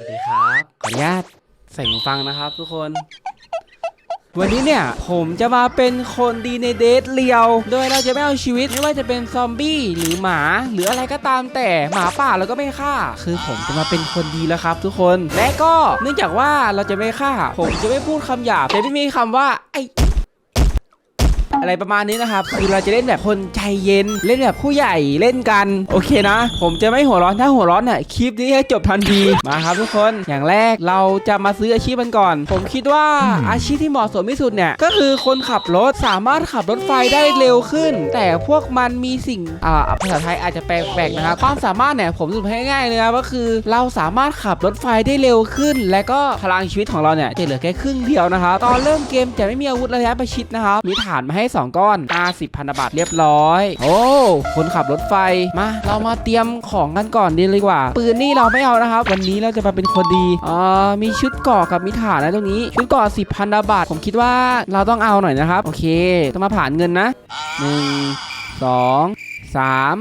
สวัสดีครับขออนุญาตใส่หูฟังนะครับทุกคน วันนี้เนี่ย ผมจะมาเป็นคนดีในเดทเลียว โดยเราจะไม่เอาชีวิตไม่ว่าจะเป็นซอมบี้หรือหมา หรืออะไรก็ตามแต่หมาป่าเราก็ไม่ฆ่า คือผมจะมาเป็นคนดีแล้วครับ ทุกคนและก็เนื่องจากว่าเราจะไม่ฆ่า ผมจะไม่พูดคำหยาบจะไม่มีคำว่าไอ อะไรประมาณนี้นะครับคือเราจะเล่นแบบคนใจเย็นเล่นแบบผู้ใหญ่เล่นกัน โอเคนะ ผมจะไม่หัวร้อนถ้าหัวร้อนเนี่ยคลิปนี้ให้จบทันทีมาครับทุกคนอย่างแรกเราจะมาซื้ออาชีพมันก่อน ผมคิดว่าอาชีพที่เหมาะสมที่สุดเนี่ยก็คือคนขับรถสามารถขับรถไฟได้เร็วขึ้น แต่พวกมันมีสิ่งอ่าภาษาไทยอาจจะแปลกๆนะครับความสามารถเนี่ยผมสรุปให้ง่ายเลยนะก็คือเราสามารถขับรถไฟได้เร็วขึ้น และก็พลังชีวิตของเราเนี่ยจะเหลือแค่ครึ่งเดียวนะครับตอนเริ่มเกมจะไม่มีอาวุธระยะประชิดนะครับมีฐานมาให้2 ก้อน 50พันบัตรเรียบร้อย โอ้คนขับรถไฟมา เรามาเตรียมของกันก่อนดีเลยกว่า ปืนนี่เราไม่เอานะครับ วันนี้เราจะมาเป็นคนดีอ่ามีชุดเกราะกับมีฐานนะตรงนี้ ชุดเกราะ10พันบัตรผมคิดว่าเราต้องเอาหน่อยนะครับ โอเค ต้องมาผ่านเงินนะหนึ่งสองสาม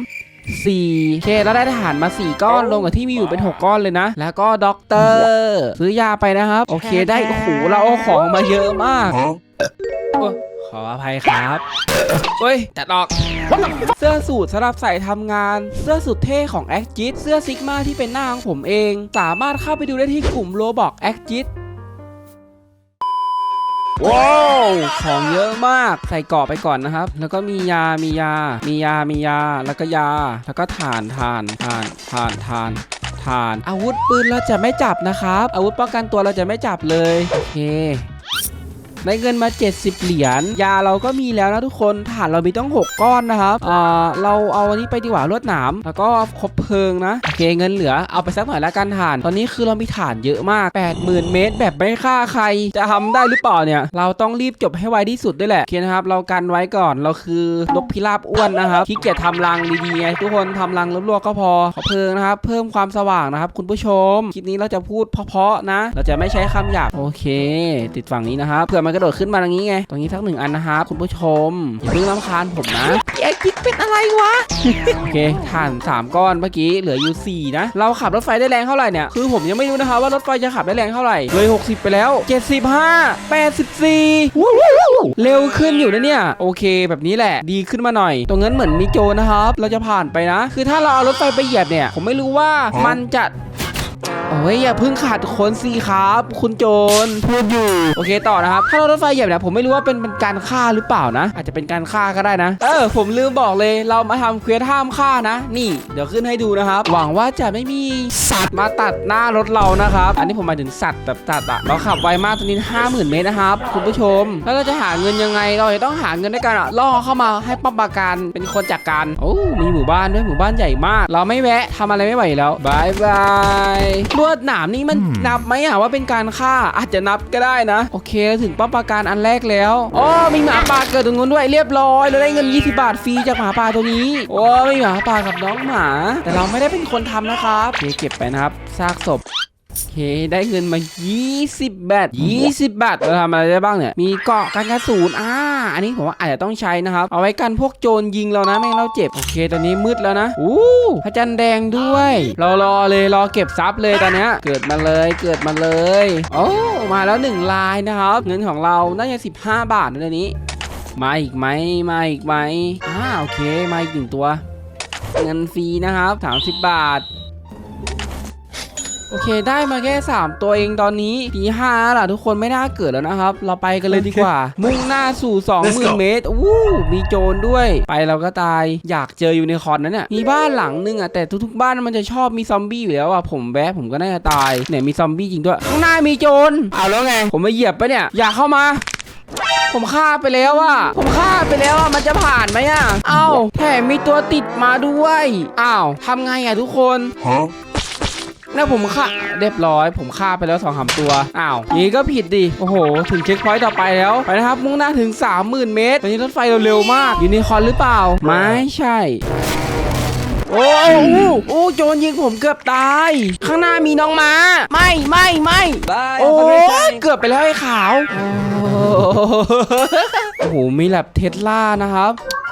สี่โอเคเราได้ทหารมา 4 ก้อนรวมกับที่มีอยู่เป็น 6 ก้อนเลยนะ แล้วก็ด็อกเตอร์ ซื้อยาไปนะครับ โอเคได้โอ้โหเราเอาของมาเยอะมาก ขออภัยครับเฮ้ยจัดออกเสื้อสูทสำหรับใส่ทำงาน เสื้อสุดเท่ของ a อ g i t เสื้อซิกมาที่เป็นหน้าของผมเอง สามารถเข้าไปดูได้ที่กลุ่มโ o บอก a อ g i t ว้าวของเยอะมากใส่เกราะไปก่อนนะครับ แล้วก็มียา มียา มียา มียา แล้วก็ยา แล้วก็ถ่านถ่านถ่านถ่านถ่านถ่าน อาวุธปืนเราจะไม่จับนะครับ อาวุธป้องกันตัวเราจะไม่จับเลย โอเค ได้เงินมา 70 เหรียญยาเราก็มีแล้วนะทุกคนฐานเรามีต้อง 6 ก้อนนะครับอ่าเราเอาอันนี้ไปดีกว่าลวดหนามแล้วก็คบเพลิงนะโอเคเงินเหลือเอาไปสักหน่อยละกันฐาน ตอนนี้คือเรามีฐานเยอะมาก 80,000 เมตร แบบไม่ฆ่าใครจะทำได้หรือเปล่าเนี่ย เราต้องรีบจบให้ไวที่สุดด้วยแหละโอเคนะครับเรากันไว้ก่อนเราคือนกพิราบอ้วนนะครับที่เกียจทำรังดีๆไงทุกคนทำรังลวกๆก็พอขอเพลิงนะครับ เพิ่มความสว่างนะครับ คุณผู้ชมคลิปนี้เราจะพูดเพาะๆนะ เราจะไม่ใช้คำหยาบโอเค ติดฝั่งนี้นะครับเผื่อมันกระโดดขึ้นมาตรงนี้ไง ตรงนี้สักหนึ่งอันนะครับคุณผู้ชมอย่าเพิ่งรำคาญผมนะไอ้กิ๊กเป็นอะไรวะ โอเคถ่าน 3 ก้อนเมื่อกี้เหลืออยู่ 4 นะ เราขับรถไฟได้แรงเท่าไหร่เนี่ย คือผมยังไม่รู้นะคะว่ารถไฟจะขับได้แรงเท่าไหร่เลย 60 ไปแล้ว 75 84วู้วู้วู้เร็วขึ้นอยู่นะเนี่ย โอเค แบบนี้แหละ ดีขึ้นมาหน่อย ตรงนั้นเหมือนมีโจรนะครับ เราจะผ่านไปนะ คือถ้าเราเอารถไฟไปเหยียบเนี่ย ผมไม่รู้ว่ามันจะ โอ้ยอย่าเพิ่งขาดคนสิครับ คุณโจรพูดอยู่ โอเคต่อนะครับ ถ้าเรารถไฟเหยียบเนี่ยผมไม่รู้ว่าเป็นเป็นการฆ่าหรือเปล่านะ อาจจะเป็นการฆ่าก็ได้นะ เออ ผมลืมบอกเลยเรามาทำเควสห้ามฆ่านะ นี่เดี๋ยวขึ้นให้ดูนะครับ หวังว่าจะไม่มีสัตว์มาตัดหน้ารถเรานะครับ อันนี้ผมหมายถึงสัตว์แบบตัดอะเราขับไวมากตอนนี้ห้าหมื่นเมตรนะครับคุณผู้ชม แล้วเราจะหาเงินยังไงเราจะต้องหาเงินด้วยกันอะล่อเข้ามาให้ป้อมปราการเป็นคนจัดการโอ้มีหมู่บ้านด้วยหมู่บ้านใหญ่มาก เราไม่แวะทำอะไรไม่ไหวแล้วบายบายลวดหนามนี่มันนับไหมอะว่าเป็นการฆ่าอาจจะนับก็ได้นะ โอเคถึงป้อมปราการอันแรกแล้วอ๋อมีหมาป่าเกิดตรงนู้นด้วยเรียบร้อยเราได้เงิน 20 บาทฟรีจากหมาป่าตัวนี้โอ้มีหมาป่ากับน้องหมา แต่เราไม่ได้เป็นคนทำนะครับโอเคเก็บไปนะครับซากศพโอเคได้เงินมา 20 บาท 20 บาทเราทำอะไรได้บ้างเนี่ย มีเกาะกันกระสุนอ่า อันนี้ผมว่าอาจจะต้องใช้นะครับ เอาไว้กันพวกโจรยิงเรานะ ไม่งั้นเราเจ็บ โอเค ตอนนี้มืดแล้วนะ อู้พระจันทร์แดงด้วยรอรอเลยรอเก็บทรัพย์เลยตอนเนี้ยเกิดมาเลยเกิดมาเลย โอ้ มาแล้วหนึ่งลายนะครับ เงินของเราน่าจะ15 บาทนะเดี๋ยวนี้ มาอีกไหมมาอีกไหมอ่าโอเค มาอีกหนึ่งตัว เงินฟรีนะครับ 30 บาท โอเค ได้มาแค่ 3 ตัวเองตอนนี้ตีห้าล่ะ ทุกคนไม่น่าเกิดแล้วนะครับ เราไปกันเลยดีกว่า มุ่งหน้าสู่ 20,000 เมตรอู้มีโจรด้วย ไปเราก็ตายอยากเจอยูนิคอร์นนะเนี่ยมีบ้านหลังนึงอะแต่ทุกๆบ้านมันจะชอบมีซอมบี้อยู่แล้วอะผมแวะผมก็น่าจะตายเนี่ยมีซอมบี้จริงด้วยข้างหน้ามีโจรเอาแล้วไง ผมมาเหยียบไปะเนี่ยอยากเข้ามาผมฆ่าไปแล้วอะ ผมฆ่าไปแล้วอะ มันจะผ่านไหมอะ เอ้าแถมมีตัวติดมาด้วย อ้าวทำไงอะทุกคน แล้วผมฆ่าเรียบร้อย ผมฆ่าไปแล้วสองสามตัว อ้าวอย่างนี้ก็ผิดดิ โอ้โห ถึงเช็คพอยต์ต่อไปแล้ว ไปนะครับ มุ่งหน้าถึง 30,000 เมตร ตอนนี้รถไฟเราเร็วมาก ยูนิคอร์นหรือเปล่า ไม่ใช่ โหโอ้โจรยิงผมเกือบตาย ข้างหน้ามีน้องม้า ไม่ไม่ไม่ Bye. โอ้ have a great ย time. เกือบไปแล้วไอ้ขาวโอ้โหมีแลบเทสลานะครับ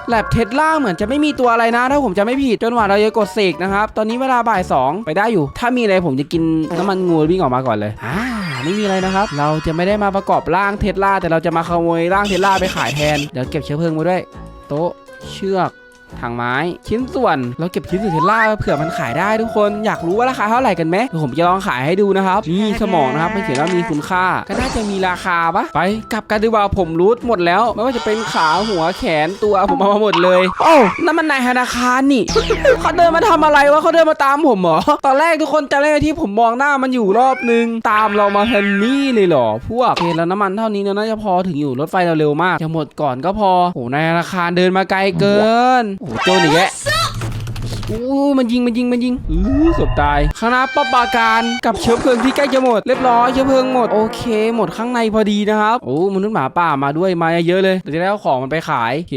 แลบเทสลาเหมือนจะไม่มีตัวอะไรนะ ถ้าผมจะไม่ผิดจนกว่าเราจะกดเสกนะครับ ตอนนี้เวลาบ่ายสองไปได้อยู่ ถ้ามีอะไรผมจะกินน้ำมันงูวิ่งออกมาก่อนเลยอ่าไม่มีอะไรนะครับ เราจะไม่ได้มาประกอบร่างเทสลาแต่เราจะมาขโมยร่างเทสลาไปขายแทน เดี๋ยวเก็บเชื้อเพลิงมาด้วย โต๊ะเชือก ถังไม้ ชิ้นส่วนเราเก็บชิ้นส่วนเทสลาเผื่อมันขายได้ทุกคนอยากรู้ว่าราคาเท่าไหร่กันไหมผมจะลองขายให้ดูนะครับนี่สมองนะครับมันเขียนว่ามีคุณค่า ก็น่าจะมีราคาปะไปกลับกันดีกว่าผมรูทหมดแล้ว ไม่ว่าจะเป็นขาหัวแขนตัวผมเอามาหมดเลยโอ้นั่นมันนายธนาคารนี่เขาเดินมาทำอะไรวะเขาเดินมาตามผมเหรอตอนแรกทุกคนจำได้ไหมที่ผมมองหน้ามันอยู่รอบนึง ตามเรามาทันนี่เลยเหรอพวกโอเคแล้วน้ำมันเท่านี้เนี่ยน่าจะพอถึงอยู่รถไฟเราเร็วมากจะหมดก่อนก็พอโอ้นายธนาคารเดินมาไกลเกินอ้โจนอีกแล้วอู้มันยิงมันยิงมันยิงอู้สบตายคณะปปาการกับเชื้อเพลิงที่ใกล้จะหมดเรียบร้อยเชื้อเพลิงหมดโอเค หมดข้างในพอดีนะครับโอ้มนุษย์หมาป่ามาด้วยมาเยอะเลยเดี๋ยวจะได้เอาของมันไปขายโอเค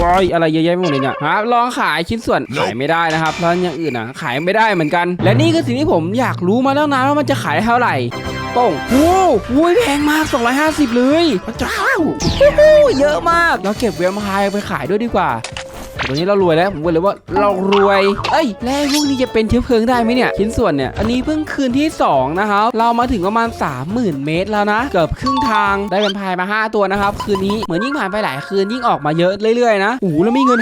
ว้ายอะไรเยอะแยะไปหมดเลยเนี่ยครับลองขายชิ้นส่วนขายไม่ได้นะครับแล้วอย่างอื่นอะขายไม่ได้เหมือนกัน และนี่คือสิ่งที่ผมอยากรู้มาตั้งนานว่ามันจะขายเท่าไหร่โป้งโอ้โหแพงมาก 250 เลยพระเจ้าโอ้โหเยอะมาก เราเก็บเวมไฮไปขายด้วยดีกว่า ตอนนี้เรารวยแล้วผมบอกเลยว่าเรารวยเอ้ยแล้วพวกนี้จะเป็นเชื้อเพลิงได้ไหมเนี่ยชิ้นส่วนเนี่ยอันนี้เพิ่งคืนที่2นะครับเรามาถึงประมาณ 30,000 เมตรแล้วนะ เกือบครึ่งทางได้เป็นพายมา 5 ตัวนะครับคืนนี้เหมือนยิ่งผ่านไปหลายคืนยิ่งออกมาเยอะเรื่อยๆนะโอ้โหแล้วมีเงิน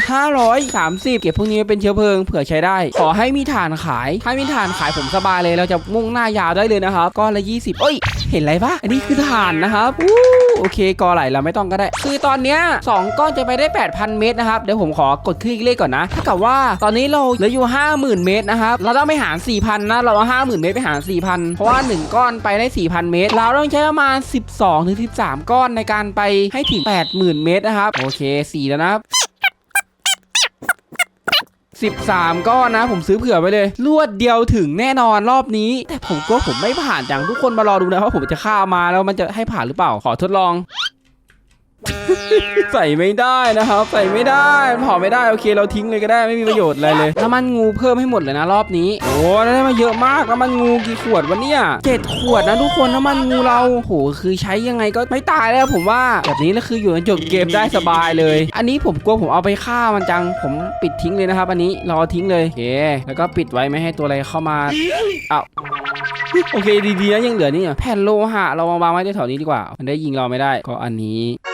530 เก็บพวกนี้ไว้เป็นเชื้อเพลิงเผื่อใช้ได้ ขอให้มีฐานขายถ้ามีฐานขายผมสบายเลย เราจะมุ่งหน้ายาวได้เลยนะครับก้อนละ 20เอ้ย เห็นอะไรปะอันนี้คือฐานนะครับอู้ โอเคกอไหลเราไม่ต้องก็ได้ คือตอนเนี้ยสองก้อนจะไปได้ 8,000 เมตรนะครับ เดี๋ยวผมขอกดคลิกเลขก่อนนะถ้ากับว่าตอนนี้เราเหลืออยู่ 50,000 เมตรนะครับ เราต้องไปหาร 4,000 นะ เราเอา50,000 เมตรไปหาร 4,000 เพราะว่า 1 ก้อนไปได้ 4,000 เมตร เราต้องใช้ประมาณ 12ถึง13 ก้อนในการไปให้ถึง 80,000 เมตรนะครับ โอเค 4 แล้วนะครับ 13 ก้อนนะ ผมซื้อเผื่อไว้เลย รวดเดียวถึงแน่นอนรอบนี้ แต่ผมก็ผมไม่ผ่านจังทุกคนมารอดูนะว่าผมจะฆ่ามาแล้วมันจะให้ผ่านหรือเปล่า ขอทดลอง ใส่ไม่ได้นะครับ ใส่ไม่ได้เผาไม่ได้โอเคเราทิ้งเลยก็ได้ไม่มีประโยชน์อะไรเลยน้ำมันงูเพิ่มให้หมดเลยนะรอบนี้ โอ้ได้มาเยอะมากน้ำมันงูกี่ขวดวะเนี่ยเจ็ดขวดนะทุกคนน้ำมันงูเราโหคือใช้ยังไงก็ไม่ตายแล้วผมว่าแบบนี้แล้วคืออยู่จนจบเกมได้สบายเลย อันนี้ผมกลัวผมเอาไปฆ่ามันจัง ผมปิดทิ้งเลยนะครับ อันนี้รอทิ้งเลยโอเคแล้วก็ปิดไว้ไม่ให้ตัวอะไรเข้ามาอ้าวโอเคดีๆนะยังเหลือนี่อะแผ่นโลหะเรามาวางไว้แถวๆนี้ดีกว่า มันได้ยิงเราไม่ได้ ก็อันนี้โอ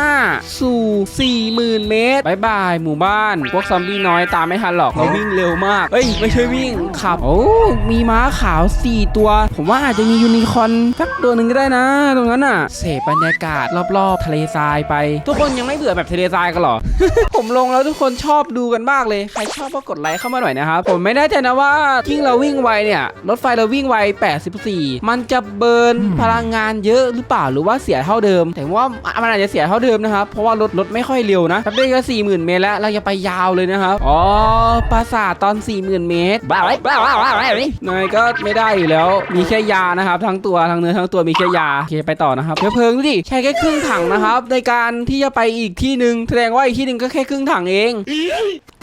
หน้าสู่ 40,000 เมตรบายบาย หมู่บ้าน พวกซอมบี้น้อยตามไม่ทันหรอกเราวิ่งเร็วมาก เอ้ย ไม่ใช่วิ่งขับ โอ้ มีม้าขาว 4 ตัว ผมว่าอาจจะมียูนิคอร์นสักตัวหนึ่งก็ได้นะ ตรงนั้นน่ะ เสพบรรยากาศรอบๆ ทะเลทรายไป ทุกคนยังไม่เบื่อแบบทะเลทรายกันหรอ ผมลงแล้วทุกคนชอบดูกันมากเลย ใครชอบก็กดไลค์เข้ามาหน่อยนะครับ ผมไม่แน่ใจนะว่ายิ่งเราวิ่งไวเนี่ยรถไฟเราวิ่งไว 84 มันจะเบิร์นพลังงานเยอะหรือเปล่าหรือว่าเสียเท่าเดิม แต่ว่ามันอาจจะเสียเท่าเดิมนะครับ เพราะว่ารถรถไม่ค่อยเร็วนะแป๊บเดียวก็40,000เมตรแล้ว เราจะไปยาวเลยนะครับ อ๋อ ปราสาทตอน40,000เมตร บ้าไรบ้าบ้าบ้าไรนายก็ไม่ได้อยู่แล้ว มีแค่ยานะครับ ทั้งตัว ทั้งเนื้อ ทั้งตัวมีแค่ยา โอเค ไปต่อนะครับเชื้อเพลิงดูดิใช้แค่ครึ่งถังนะครับ ในการที่จะไปอีกที่หนึ่งแสดงว่าอีกที่หนึ่งก็แค่ครึ่งถังเอง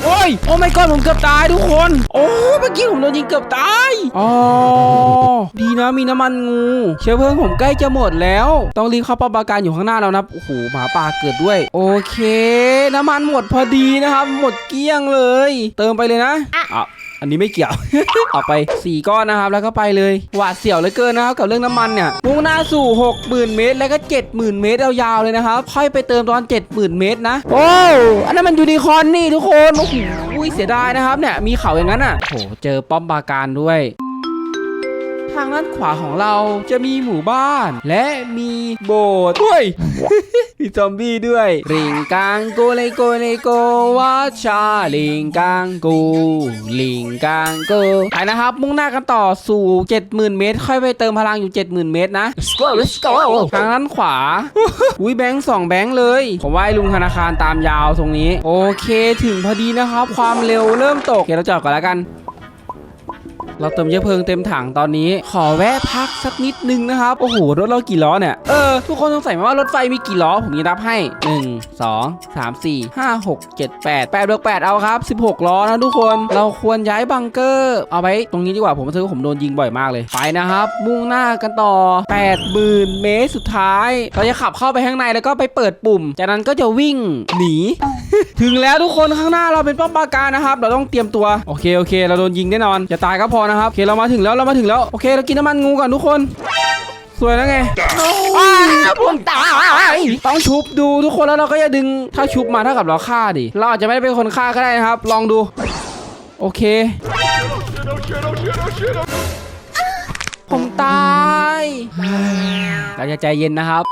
โอ้ยโอ้ไม่ก่อนผมเกือบตายทุกคน โอ้เมื่อกี้ผมโดนยิงเกือบตายอ๋อดีนะมีน้ำมันงูเชื้อเพลิงผมใกล้จะหมดแล้ว ต้องรีบเข้าป้อมปราการอยู่ข้างหน้าแล้วนะโอ้โหหมาป่าเกิดด้วย โอเค น้ำมันหมดพอดีนะครับ หมดเกลี้ยงเลย เติมไปเลยนะอะ อันนี้ไม่เกี่ยว เอาไป 4 ก้อนนะครับ แล้วก็ไปเลย หวาดเสียวเหลือเกินนะครับ กับเรื่องน้ำมันเนี่ยมุ่งหน้าสู่ 60,000 เมตร แล้วก็ 70,000 เมตรยาวๆเลยนะครับ ค่อยไปเติมตอน 70,000 เมตรนะ โอ้อันนั้นมันยูนิคอร์นนี่ทุกคน โอ้โหอุ้ยเสียดายนะครับเนี่ย มีเขาอย่างนั้นอะโอ้โหเจอป้อมปราการด้วยางด้านขวาของเราจะมีหมู่บ้าน และมีโบสถ์ด้วยมีซอมบี้ด้วยลิงกังกูเลโกเลโกวาชาลิงกังกูลิงกังกูไปนะครับ มุ่งหน้ากันต่อสู่ 70,000 เมตร ค่อยไปเติมพลังอยู่ 70,000 เมตรนะ let's go let's go ทางด้านขวา อุ้ยแบงค์สองแบงค์เลย ผมว่าไอ้ลุงธนาคารตามยาวตรงนี้ โอเคถึงพอดีนะครับ ความเร็วเริ่มตก เดี๋ยวเราจอดก่อนแล้วกัน เราเติมเชื้อเพลิงเต็มถังตอนนี้ ขอแวะพักสักนิดนึงนะครับ โอ้โห รถเรากี่ล้อเนี่ย เออ ทุกคนสงสัยไหมว่ารถไฟมีกี่ล้อ ผมจะนับให้ 1 2 3 4 5 6 7 8 8บวก8เอาครับ 16 ล้อนะทุกคน เราควรย้ายบังเกอร์ เอาไว้ตรงนี้ดีกว่า ผมรู้สึกว่าผมโดนยิงบ่อยมากเลย ไปนะครับ มุ่งหน้ากันต่อ 80,000 เมตรสุดท้าย เราจะขับเข้าไปข้างในแล้วก็ไปเปิดปุ่ม จากนั้นก็จะวิ่งหนี ถึงแล้วทุกคนข้างหน้าเราเป็นป้อมปราการนะครับ เราต้องเตรียมตัว โอเค โอเค เราโดนยิงแน่นอนอย่าตายก็พอนะครับโอเคเรามาถึงแล้วเรามาถึงแล้วโอเคเรากินน้ำมันงูก่อนทุกคน สวยแล้วไงอ้าวผมตายต้องชุบดูทุกคนแล้วเราก็อย่าดึงถ้าชุบมาเท่ากับเราฆ่าดิเราอาจจะไม่ได้เป็นคนฆ่าก็ได้นะครับ ลองดู โอเค ผมตายเราจะใจเย็นนะครับ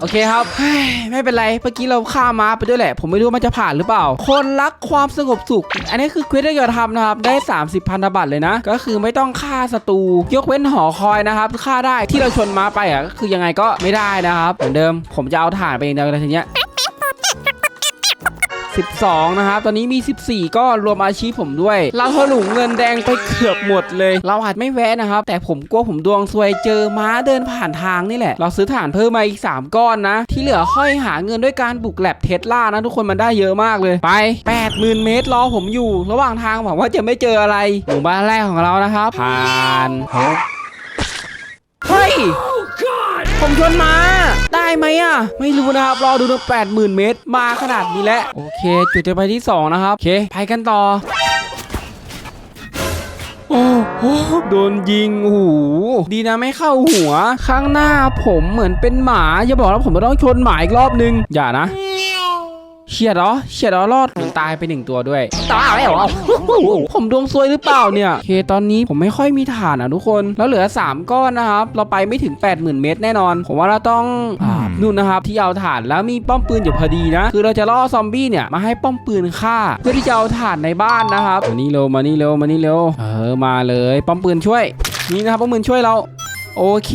โอเคครับไม่เป็นไรเมื่อกี้เราฆ่าม้าไปด้วยแหละ ผมไม่รู้มันจะผ่านหรือเปล่า คนรักความสงบสุข อันนี้คือเควสที่เราทำนะครับ ได้ 30 พันธบัตรเลยนะ ก็คือไม่ต้องฆ่าศัตรูยกเว้นหอคอยนะครับฆ่าได้ที่เราชนม้าไปอะก็คือยังไงก็ไม่ได้นะครับเหมือนเดิม ผมจะเอาถ่านไปองเดียวทีเนี้ย 12 นะครับ ตอนนี้มี 14 ก็รวมอาชีพผมด้วย เราถลุงเงินแดงไปเกือบหมดเลย เราอาจไม่แวะนะครับ แต่ผมกลัวผมดวงซวยเจอม้าเดินผ่านทางนี่แหละ เราซื้อถ่านเพิ่มมาอีก 3 ก้อนนะ ที่เหลือค่อยหาเงินด้วยการบุกแลบเทสลานะ ทุกคนมันได้เยอะมากเลย ไป 80,000 เมตรรอผมอยู่ ระหว่างทางหวังว่าจะไม่เจออะไรหมู่บ้านแรกของเรานะครับผ่านเฮ้ย ผมชนมา ได้ไหมอะ ไม่รู้นะครับ รอดูนะแปดหมื่นเมตร มาขนาดนี้แล้ว โอเค จุดจะไปที่ 2 นะครับ โอเค ไปกันต่อ โอ้โหโดนยิงหู ดีนะไม่เข้าหัว ข้างหน้าผมเหมือนเป็นหมา อย่าบอกว่าผมจะต้องชนหมาอีกรอบนึง อย่านะ เฉียดเหรอเฉียดเหรอรอดผมตายไปหนึ่งตัวด้วยตายเหรอผมดวงซวยหรือเปล่าเนี่ยโอเคตอนนี้ผมไม่ค่อยมีฐานอะทุกคน แล้วเหลือ 3 ก้อนนะครับ เราไปไม่ถึง 80,000 เมตรแน่นอน ผมว่าเราต้องอ่านู่นนะครับ ที่เอาฐานแล้วมีป้อมปืนอยู่พอดีนะ คือเราจะล่อซอมบี้เนี่ยมาให้ป้อมปืนฆ่า เพื่อที่จะเอาฐานในบ้านนะครับมานี่เร็วมานี่เร็วมานี่เร็วเออมาเลย ป้อมปืนช่วยนี่นะครับป้อมปืนช่วยเรา โอเค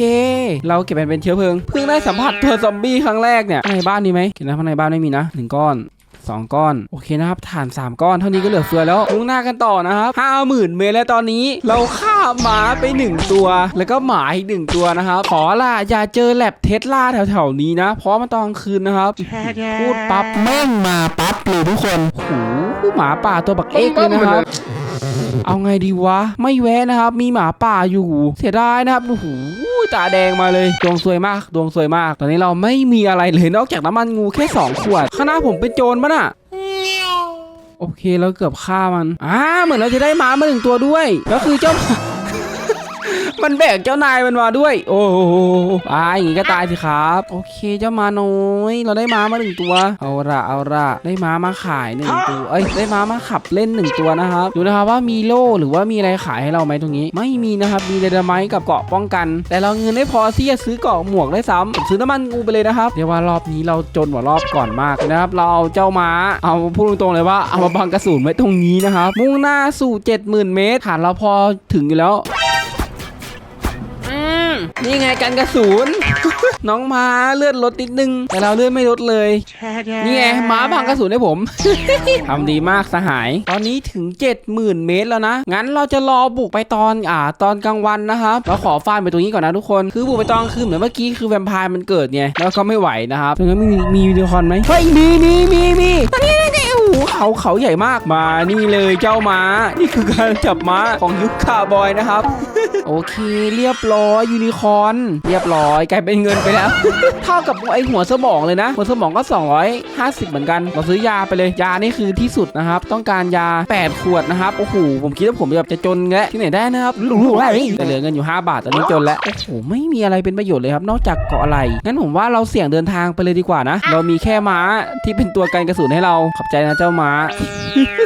เราเก็บมันเป็นเชื้อเพลิง เพิ่งได้สัมผัสตัวซอมบี้ครั้งแรกเนี่ยข้างในบ้านมีไหมกินนะข้างในบ้านไม่มีนะหนึ่งก้อน2 ก้อน โอเคนะครับฐาน 3 ก้อน เท่านี้ก็เหลือเฟือแล้วมุ่งหน้ากันต่อนะครับห้าหมื่นเมตรแล้วตอนนี้ เราฆ่าหมาไป 1 ตัว แล้วก็หมาอีกหนึ่งตัวนะครับขอล่ะอย่าเจอแลบเทสลาแถวๆนี้นะ เพราะมันตอนกลางคืนนะครับ พูดปั๊บแม่งมาปั๊บเลยทุกคนโอ้โหหมาป่าตัวบักเอกเลยนะครับ เอาไงดีวะ ไม่แวะนะครับ มีหมาป่าอยู่ เสียดายนะครับโอ้โหตาแดงมาเลย ดวงสวยมาก ดวงสวยมาก ตอนนี้เราไม่มีอะไรเลยนอกจากน้ำมันงูแค่ 2 ขวด ข้างหน้าผมเป็นโจรปะน่ะโอเคเราเกือบฆ่ามัน อ่า เหมือนเราจะได้ม้ามาหนึ่งตัวด้วย ก็คือเจ้า มันแบกเจ้านายมันมาด้วย โอ้โหอ่าอย่างงี้ก็ตายสิครับ โอเคเจ้ามาน้อยเราได้ม้ามาหนึ่งตัว เอาละเอาละได้ม้ามาขายหนึ่งตัว เอ้ยได้ม้ามาขับเล่นหนึ่งตัวนะครับ ดูนะครับว่ามีโล่หรือว่ามีอะไรขายให้เราไหมตรงนี้ ไม่มีนะครับ มีเดนไมต์กับเกาะป้องกัน แต่เราเงินไม่พอที่จะซื้อเกาะหมวกได้ซ้ำผมซื้อน้ำมันงูไปเลยนะครับเรียกว่ารอบนี้เราจนกว่ารอบก่อนมากนะครับ เราเอาเจ้าม้า เอาพูดตรงๆเลยว่าเอามาบังกระสุนไว้ตรงนี้นะครับ มุ่งหน้าสู่ 70,000 เมตรฐานเราพอถึงอยู่แล้ว นี่ไงกันกระสุน น้องม้าเลือดลดนิดนึง แต่เราเลือดไม่ลดเลย นี่ไงม้าพังกระสุนให้ผม ทำดีมากสหาย ตอนนี้ถึง 70,000 เมตรแล้วนะ งั้นเราจะรอบุกไปตอนอ่า ตอนกลางวันนะครับเราขอฟาร์มไปตรงนี้ก่อนนะทุกคน คือบุกไปตอนกลางคืนเหมือนเมื่อกี้คือแวมไพร์มันเกิดไง แล้วก็ไม่ไหวนะครับตรงนั้นมีมียูนิคอร์นไหมเฮ้ยมีมีมีมีนี่นี่นี่โอ้โห เขาเขาใหญ่มากมานี่เลยเจ้าม้า นี่คือการจับม้าของยุคคาร์บอยนะครับ โอเคเรียบร้อยยูนิคอร์นเรียบร้อยกลายเป็นเงินไปแล้ว เท่ากับไอหัวสมองเลยนะ หัวสมองก็ 250 เหมือนกันเราซื้อยาไปเลยยานี่คือที่สุดนะครับ ต้องการยา 8 ขวดนะครับโอ้โหผมคิดว่าผมแบบจะจนแล้วที่ไหนได้นะครับแต่เหลือเงินอยู่ 5 บาทตอนนี้จนแล้วโอ้โหไม่มีอะไรเป็นประโยชน์เลยครับ นอกจากเกาะอะไรงั้นผมว่าเราเสี่ยงเดินทางไปเลยดีกว่านะ เรามีแค่ม้าที่เป็นตัวกันกระสุนให้เราขอบใจนะเจ้าม้า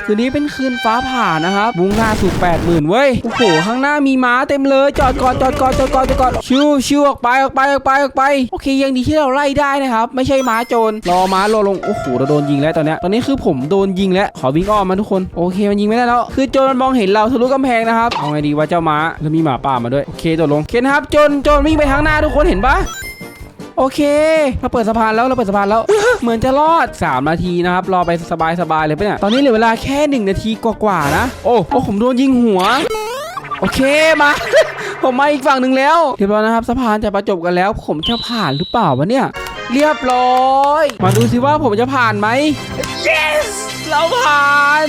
คืนนี้เป็นคืนฟ้าผ่านะครับมุ่งหน้าสู่80,000เว้ย โอ้โห ข้างหน้ามีม้าเต็มเลย จอดก่อนจอดก่อนจอดก่อนจอดก่อนชิวชิวออกไปออกไปออกไปออกไป โอเค ยังดีที่เราไล่ได้นะครับ ไม่ใช่ม้าโจร รอม้าลงลง โอ้โห เราโดนยิงแล้วตอนนี้ ตอนนี้คือผมโดนยิงแล้ว ขอวิ่งอ้อมมาทุกคน โอเค มันยิงไม่ได้แล้ว คือโจรมันมองเห็นเราทะลุกำแพงนะครับ เอาไงดีว่าเจ้าม้า แล้วมีหมาป่ามาด้วย โอเคโดดลง โอเคนะครับ โจร โจรวิ่งไปทางหน้าทุกคนเห็นปะ โอเค เราเปิดสะพานแล้วเราเปิดสะพานแล้ว เหมือนจะรอด 3 นาทีนะครับ รอไปสบายๆเลยปะเนี่ย ตอนนี้เหลือเวลาแค่ 1 นาทีกว่าๆนะ โอ้โอ้ผมโดนยิงหัว โอเคมาผมมาอีกฝั่งหนึ่งแล้วเรียบร้อยนะครับสะพานจะประจบกันแล้ว ผมจะผ่านหรือเปล่าวะเนี่ย เรียบร้อย มาดูสิว่าผมจะผ่านไหม yes เราผ่าน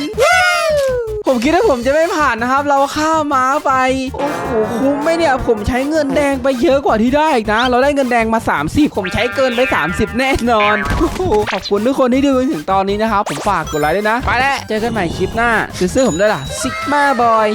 ผมคิดว่าผมจะไม่ผ่านนะครับ เราข้ามม้าไป โอ้โหคุ้มไหมเนี่ย ผมใช้เงินแดงไปเยอะกว่าที่ได้อีกนะ เราได้เงินแดงมา 30 ผมใช้เกินไป 30 แน่นอนโอ้โหขอบคุณทุกคนที่ดูจนถึงตอนนี้นะครับ ผมฝากกดไลค์ด้วยนะ ไปแล้ว เจอกันใหม่คลิปหน้าซื้อเสื้อผมด้วยล่ะซิกมาบอย